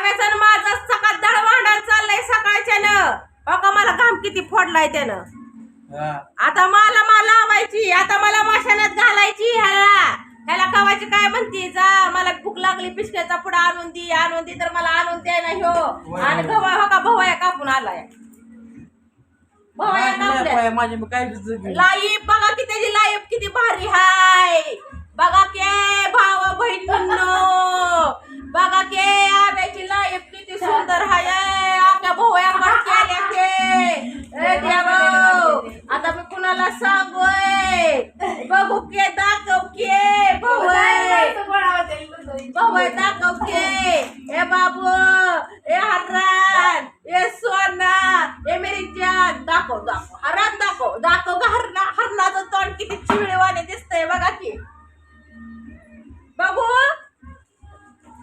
आव्याचं आणि माझं सकाळ दळ भांडण चाललंय सकाळच्यानं. बघा मला घाम किती फोडलाय त्यानं. आता मला मला लावायची आता मला माशाण्यात घालायची ह्याला. ह्याला कवायची काय म्हणते? जा मला भूक लागली पिशक्याचा पुढे आणून दे आणून दे तर मला आणून द्याय ना ह्यो. आणि गव्हा हो का भवया कापून आलाय. भवया कापल्या. पाय, माझी मग काय दिसत लाईफ बघा की त्याची लाईफ किती भारी हाय. बघा के भाव बहिणींनो. बघा के आब्याची लाईफ किती सुंदर हाय आपल्या भोवया केल्या के देवा आता मी कुणाला सांगोय बघू के दाखव के भोवय भोवय दाखव के ए बाबू ए हरण ए सोना ए मेरी जान दाखव दाखव हरण दाखव दाखव का हरणा हरणाचं तोंड किती चिवळेवाने दिसतंय बघा की बघू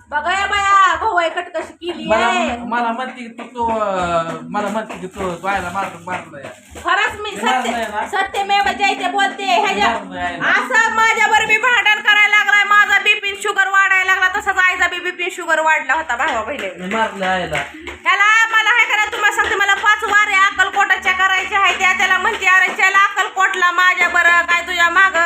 बघा या बाया भोवय कट कशी केली मला आहे मला म्हणते की तू तू अं, मला म्हणते की तू बायला मारतो मारलाय खरंच मी येणार सत्य नाही ना? सत्यमेव जयते बोलते ह्याच्या येणार नाही ना? असं माझ्यावर मी भांडण करायला लागलाय माझा बीपी शुगर वाढायला लागला तसंच आईचा बी बीपी शुगर वाढला होता भावा बहिणी मी मारलं ह्याला मला हे करा तुम्हाला सांगते मला पाच वारे अक्कलकोटाच्या करायच्या आहे त्या त्याला म्हणते अरे चला अक्कलकोटला माझ्या बरं काय तुझ्या माग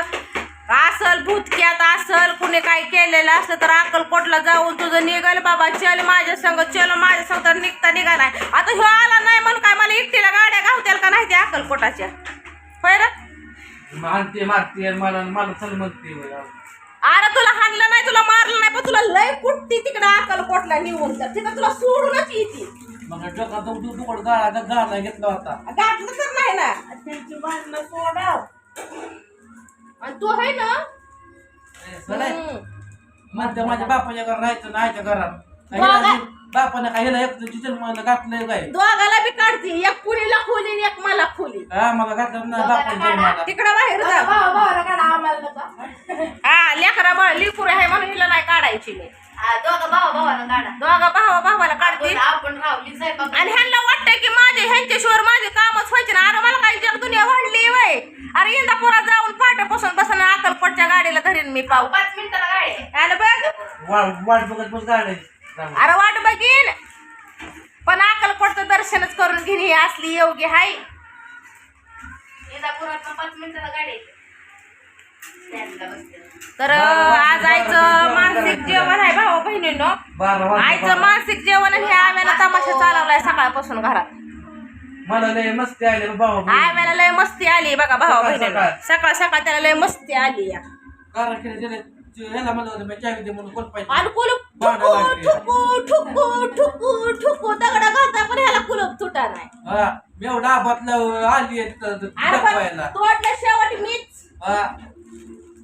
असल भूतक्यात असल कुणी काय केलेलं असलं तर अक्कलकोटला जाऊन तुझं निघल बाबा. चल माझ्या संग चल माझ्या संग तर निघता निघालाय आता ह्यो आला नाही म्हणून काय मला एकटीला गाड्या गावत्याल का नाही त्या अक्कलकोटाच्या? होय रे? मारते मारते आणि मला मला चल म्हणते. अरे तुला हाणलं नाही तुला मारलं नाही पण तुला लय कुठती तिकडं अक्कलकोटला निघून तर. तिकडं तुला सोडूनच येते मग डोका तू तुकड गाळा गाळा घेतला होता. गाठलं तर नाही ना. त्यांची सोडव. आणि तू आहे ना? चलाय हम्म. म्हणते माझ्या बापाच्या घरात राहायचं ना आईच्या घरात. बाबा. बापाने काय एक मला घातलंय काय? दोघाला बी काढते. एक पुलीला खोली आणि एक मला खोली. मला घातलं ना बापाने तिकडं बाहेर जा. हा लेकरा बा लिकूर आहे म्हणून हिला नाही काढायची मी. दोघा भावा भावाला काढते. आणि ह्यांना वाटतंय की माझे ह्यांच्याशिवाय माझे कामच व्हायचे ना अरे मला काही जग दुनिया वाढली वय. अरे इंदापुरात जाऊन फाट्यापासून बसून अक्कलकोटच्या गाडीला धरीन मी पाव आलं बघ. वाट वाट बघत बस गाडी. अरे वाट बघीन. पण अक्कलकोटचं दर्शनच करून घेईन ही असली योग्य हाय. तर आज आईचं मानसिक जेवण आहे भाऊ बहिणींनो. बारा वाजता आईचं मानसिक जेवण हे आव्याला तमाशा चालवलाय सकाळपासून घरात. मला लय मस्ती आली रे आव्याला लय मस्ती आली बघा भाऊ सकाळ- सकाळ. सकाळ त्याला लय मस्ती आली या. कारण की त्याने ह्याला म्हणलं होतं मी चावी दे म्हणून कोण पाहिजे आणि कुलूप भांडं ठुकू लागली. ठुकू ठुकू ठुकू ठुकू दगडा घालता पण ह्याला कुलूप तुटा नाही हा मी एवढा आबातलं आली आहे तिथं अरे पण दाखवायला. तोडलं शेवट मीच. हा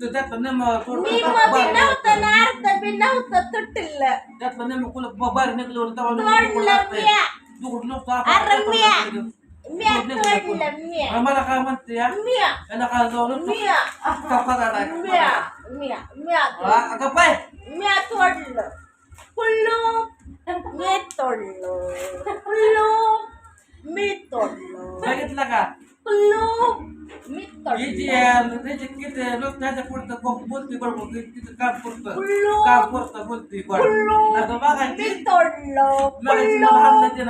तू त्यातलं नेम मी मध्ये नव्हतं ना अर्ध बी नव्हतं तुटलं. त्यातलं बाहेर निघलं तोडलं. म्या दुखत निघलं कुलूप. तोडलं म्या आणि मला काय म्हणते या म्या याला काय जाऊन म्या म्या म्या म्या अगं पाय म्या तोडलं कुल्लू मी तोडलं कुल्लू मी तोडलं बघितलं का कुल्लू मी हिची तोडलं किती लोक त्याच्या पुढचं खूप बोलते बरोबर तिचं काम करतं कुल्लू. काम करतं बोलते मी बघायची तोडलं.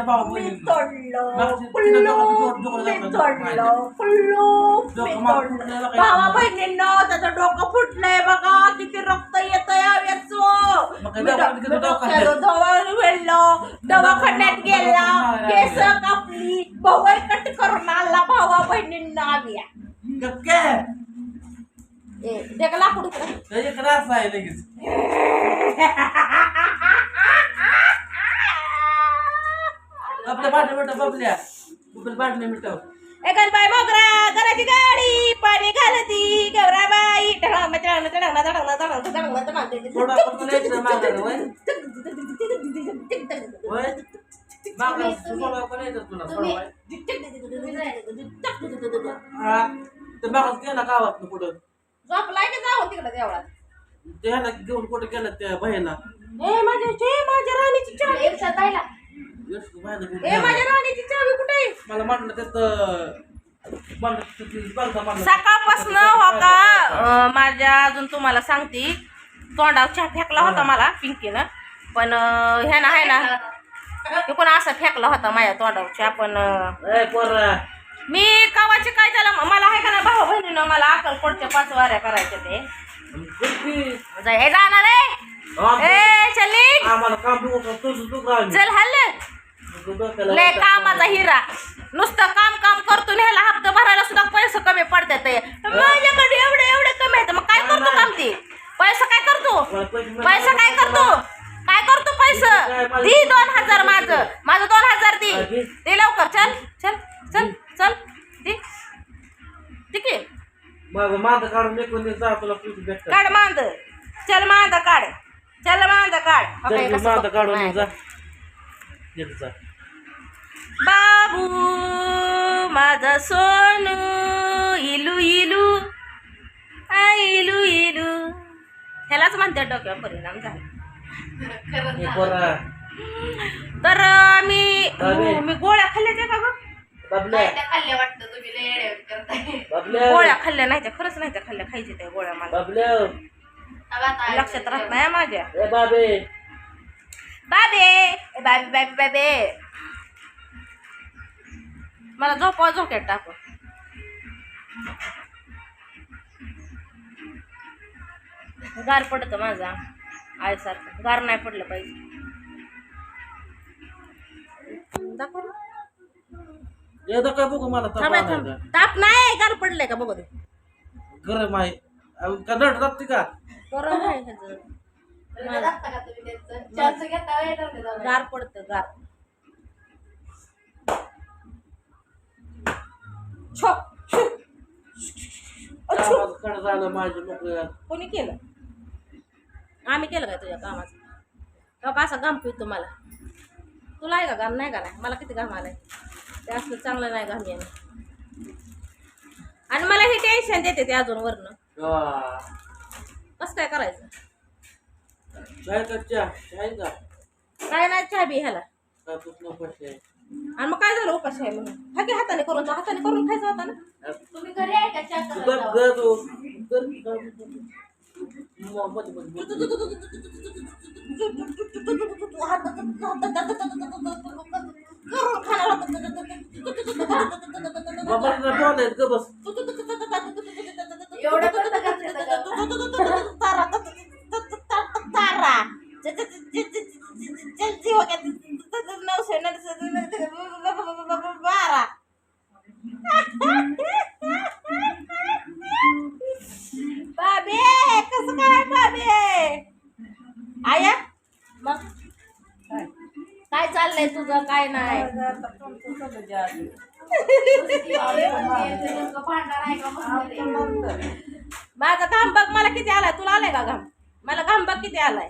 भाऊ मी. तोडलं. डोकं- डोकं मी लागलं तोडलं. कुल्लू मी डोकं मागं तोडलं. फुटलेलं काय? भावा बहिणींनो त्याचं डोकं फुटलंय बघा. किती रक्त येत यावेच मग काय दवाखान्यात गेलो, दवाखान्यात? दवाखान्यात गेला नाही, केस. कापली. भवय कट करून आला भावा बहिणींना काय ए देख लाकूड इकडं. त्याच्याकडे असं आहे लगेच आपल्या बाटल्या मिठव बबल्या आपल्या बाटल्या मिठव एकाच बाय मोगरा घराची गाडी पाणी घालती गौराबाई ढळांग ढळांग ढळांग ढळांग ढळांग ढळांग ढळांग थोडं आपण तुला यायचं मागायला वय वय मागायला थोडं आपण यायचं तुला थोडं वय हा ते मागास गेला गावात पुढं झोपलाय की जाऊ तिकडे देवळात? ते ह्याला घेऊन कुठे गेलं त्या बहिला ए माझ्या चे माझ्या राणीची चावी. घेऊन गेला. माझ्या राणीची चावी कुठे? आहे? मला म्हटलं त्यात बंद बंद म्हणलं सकाळपासून हो का अं, माझ्या अजून तुम्हाला सांगते. तोंडावर चहा फेकला होता मला पिंकीनं. पण अं, ह्यानं आहे ना ते कोण असा फेकला होता माझ्या अं, ए पोरा. मी कावाची काय झालं? मला आहे का ना भाऊ बहिणीनं मला अक्कलकोटच्या पाच वाऱ्या करायच्या ते? जा- हे जाणार आहे. ए चली आम्हाला काम बघू का? तुझं तू काम चल हल्ल. तुझं डोक्याला लय वाटतं. कामाचा हिरा. नुसतं काम काम करतो ह्याला हप्ता भरायला सुद्धा पैसे कमी पडतात ते. माझ्याकडे एवढे एवढे कमी आहेत मग काय करतो काम ते पैसा काय करतो मला पैसे मिळाले. पैसा काय करतो काय करतो पैसा दी दोन हजार माझं माझं दोन हजार दी दे लवकर चल चल चल चल दे ठीक आहे माझं काढून तुला भेटतात. काढ मांद चल मांद काढ चल मांद काढ हो काय कसं बघ- काढून नाही. दे, जा येत जा. बाबू माझा सोनू इलू इलू आ इलू इलू ह्यालाच म्हणते डोक्यावर परिणाम झाला पोरा तर मी. मी गोळ्या खाल्ल्या त्या का गं? गोळ्या खाल्ल्या नाही त्या खरंच नाही त्या खाल्ल्या खायच्या त्या गोळ्या मला. लक्षात राहत नाही माझ्या. बाबे. बाबे. ए बाबे बाबे बाबे. मला झोपवा झोक्यात टाकू. गार पडत माझा. आईसारखं. गार नाही पडलं पाहिजे. दाखव. एकदा काय बघू मला ताप थांब हे, थांब. ताप नाही गार पडलंय का? बघू दे. गरम आहे अहो, का नट राहते का? गरम आहे ह्याचं. लय लागतं का तुम्ही त्यांचं? चहाचं घेता वेळ नव्हते जाऊ. गार पडतं गार. छो छो. अच्छो. कामाचं कड झालं माझ्या मोकळ्या कोणी केलं? आम्ही केलं काय तुझ्या कामाचं? का असा घाम पितो मला. तुला आहे का घाम? नाही का? नाही मला किती घाम आलाय? ते असलं चांगलं नाही घाम येणं आणि मला हे टेन्शन देते ते अजून वरनं हा. कसं काय करायचं चाय का चहा चाय का काय नाही चहा बी ह्याला आणि मग काय झालं उपाशी आहे म्हणून हा की हाताने करून तो हाताने करून खायचा होता ना तुम्ही घरी आहे का चहा तू करायला कर जाऊ? कर तू कर म- मध्ये मध्ये बोल. करून खाणार बाबा तिला बोलायचं ग बस एवढं करता का त्याचं तारा तारा जल्दी हो गया नऊशे बारा बाबे कसं काय बाबे आया मग काय चाललंय तुझं काय नाही. का? माझा घाम बघ मला किती आलाय? तुला आलाय का घाम? मला घाम बघ किती आलाय?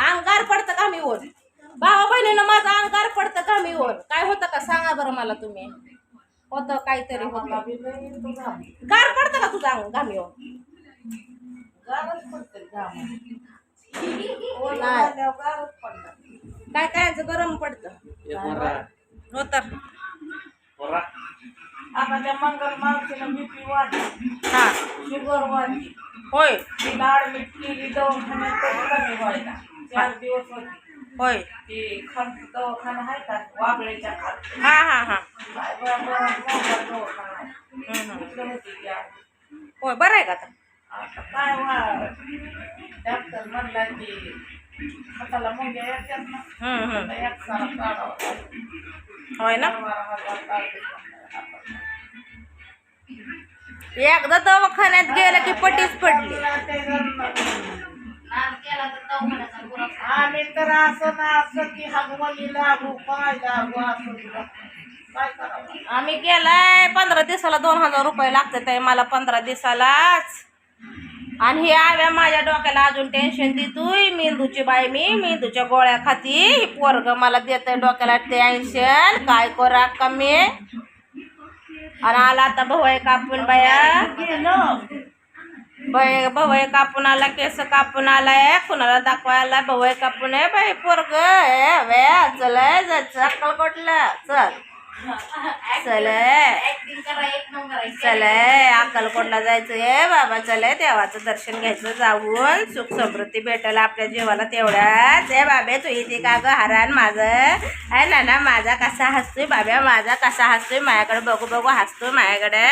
अंगार पडतं घामीवर. भावा बहिणीनं माझं अंगार पडतं घामीवर. काय होतं का? सांगा बरं मला तुम्ही. होतं काहीतरी होतं. गार पडतं का तुझं घामीवर? काय? काय गरम पडतं? ए पोरा होतं पोरा आता त्या मंगल मावशीनं बीपी वाढली हा. शुगर वाढली होय. तिला ऍडमिट केली दवाखान्यात तरी कमी व्हायला चार दिवस होती. होय. ती दवाखाना आहे का? वागळेच्या खाली हा हा हा. काय बरं बरं मोठा दवाखाना आहे. हम्म, हम्म. तिथं होती ती आधी. होय बरं आहे का आता? काय डॉक्टर म्हणला की हाताला मुंग्या येतात ना एक सारा काढावा. होय ना. एकदा दवाखान्यात गेलं की पटीच पडली. आम्ही तर असं ना असं की हगवली लागू काय लागू असं आम्ही गेलाय पंधरा दिवसाला दोन हजार रुपये लागतात मला पंधरा दिवसालाच. आणि हे आव्या माझ्या डोक्याला अजून टेन्शन देतोय मेंदूची बाई मी मेंदूच्या गोळ्या खाती. ही पोरग मला देत डोक्याला टेन्शन काय करा कमी. आणि आला आता भाऊ आहे कापून बाया. बाई भाऊ आहे कापून आला केस कापून आलाय कुणाला दाखवायला भाऊ आहे कापून आहे बाई पोरग चल जायचं अक्कलकोटला चल. चल. ऍक्टिंग चल. अक्कलकोटला जायचंय बाबा चल देवाचं दर्शन घ्यायचं जाऊन. सुख समृद्धी भेटल आपल्या जीवाला तेवढ्याच ए बाबे तू इथे का ग हरान माझं? आहे ना ना माझा कसा हसतोय बाब्या? माझा कसा हसतोय? माझ्याकडे बघू बघू हसतोय माझ्याकडे.